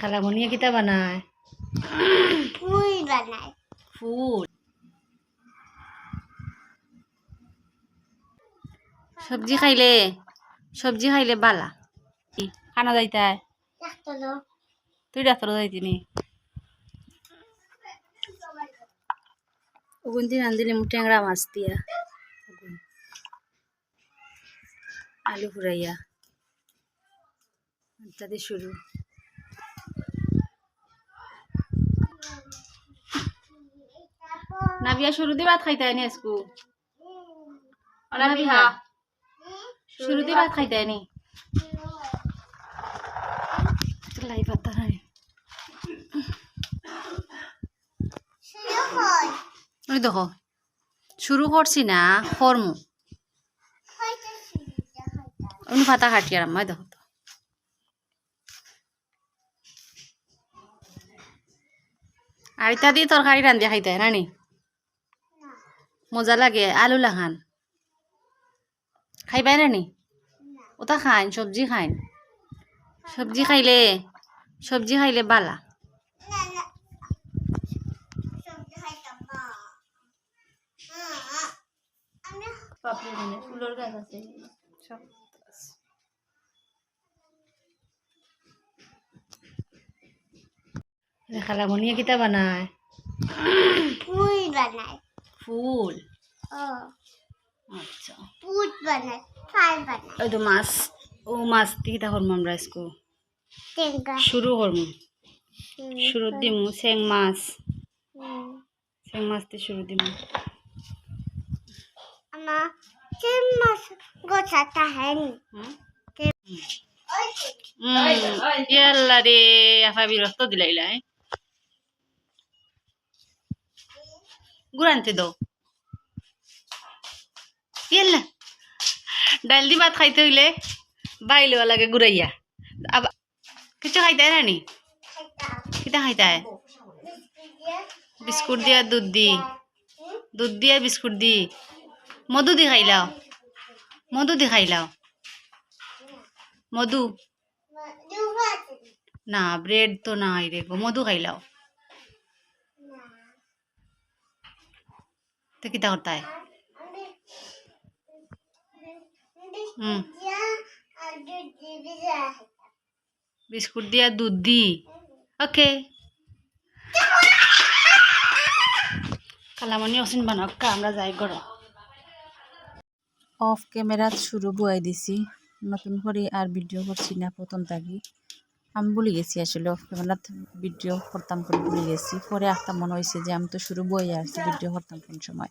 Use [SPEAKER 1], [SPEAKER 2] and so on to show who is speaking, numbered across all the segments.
[SPEAKER 1] খালামণিয়ে কিতা বানায়?
[SPEAKER 2] ফুল
[SPEAKER 1] সবজি খাইলে সবজি খাইলে বালা। খানা
[SPEAKER 2] ডাক্তার
[SPEAKER 1] তুই ডাক্তার যাইতিনি? ওগুন দিন আনদিলি ট্যাংরা মাছ দিয়া আলু ফুরাইয়া। তাদের শুরু। নাবিয়া শুরুতে ভাত খাইতে নি আজকু? নাবিহা শুরুতে ভাত খাইতে নি লাই পাতা নাই।
[SPEAKER 2] শুরু
[SPEAKER 1] ওই দেখো শুরু করছি না
[SPEAKER 2] হয়তো
[SPEAKER 1] অন্য পাতা কাটি আর আমি দেখো তো। আর ইতা দিয়ে তরকারি রান্ধি খাইতে হয় নানি?
[SPEAKER 2] না
[SPEAKER 1] মজা লাগে আলু লাখান খাইবাই নানি
[SPEAKER 2] না?
[SPEAKER 1] ওটা খাইন সবজি খাইন। সবজি খাইলে সবজি খাইলে বালা।
[SPEAKER 2] না না। সবজি খাইতাম না আহ, আমি
[SPEAKER 1] ফুলের গাছ আছে। কিতা বানায়?
[SPEAKER 2] বানাই
[SPEAKER 1] ফুল। আচ্ছা।
[SPEAKER 2] বানাই
[SPEAKER 1] ওই তো মাছ ও মাছ দিয়ে কিতা করব আমরা আজকে
[SPEAKER 2] টেঙ্গা
[SPEAKER 1] শুরু করব। শুরু দিমু চেং মাছ। চেং মাছ দিয়ে শুরু দিমু।
[SPEAKER 2] আমার তিন মাস গোছাটা হয়নি।
[SPEAKER 1] হুম? ইয়াল্লা রে আফা বিরক্ত দিলাইলাই गुड़ आनते दो. येल डाल दी भात खाइते हुए बाइल वाला के गुरैया? अब किचो खाइता
[SPEAKER 2] है
[SPEAKER 1] रानी कितना खाइता है बिस्कुट दिया, दूध दी. दूध दिया बिस्कुट दी. मधु दिखाई लाओ मधु दिखाई लाओ मधु. ना, ब्रेड तो ना आई देखो मधु खाई लाओ তো কিতা করতায় হুম। বিস্কুট দিয়া দুধ দি। ওকে। কালামনি অসিন বানাক আমরা যাই গর অফ ক্যামেরা শুরু বুয়াই দিছি। নতুন করে আর ভিডিও করছি না প্রথম থাকি আমি ভুলে গেছি আসলে অফ ক্যামেরাত ভিডিও করতাম করে ভুলে গেছি। পরে একটা মনে হয়েছে যে আমি তো শুরু বই আসছি ভিডিও করতাম কোন সময়।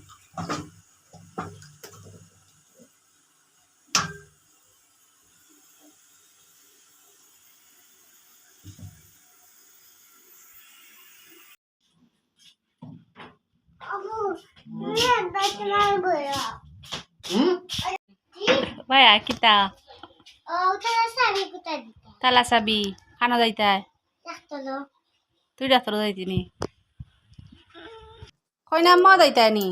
[SPEAKER 1] ভাই আর কিতা
[SPEAKER 2] ও তারা সারি কোথায় দিতে
[SPEAKER 1] তালা চাবি খানা যাইতাই
[SPEAKER 2] রাখতো না
[SPEAKER 1] তুই ডাক্তার যাইতিনি কই না মা যাইতাই নি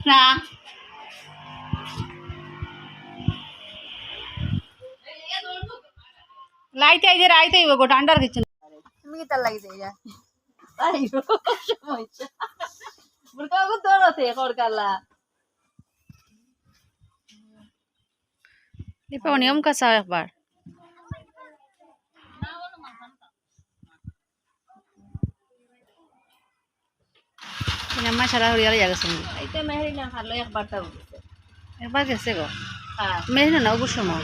[SPEAKER 1] না লাইতে আইতে রাইতে আইব গো ঠান্ডার কিছু তুমি কি তার লাগিতে যা তাই সমস্যা বুড়কা গো দৌড়তে খড়কালা লিপা নিয়ম কাঁচা একবার আমার সারা হরিয়ালে জায়গা
[SPEAKER 3] শুনবি এইটা মেহরি না ভালো একবার তাও
[SPEAKER 1] একবার গেছে গো মেহরি না অবশ্য মা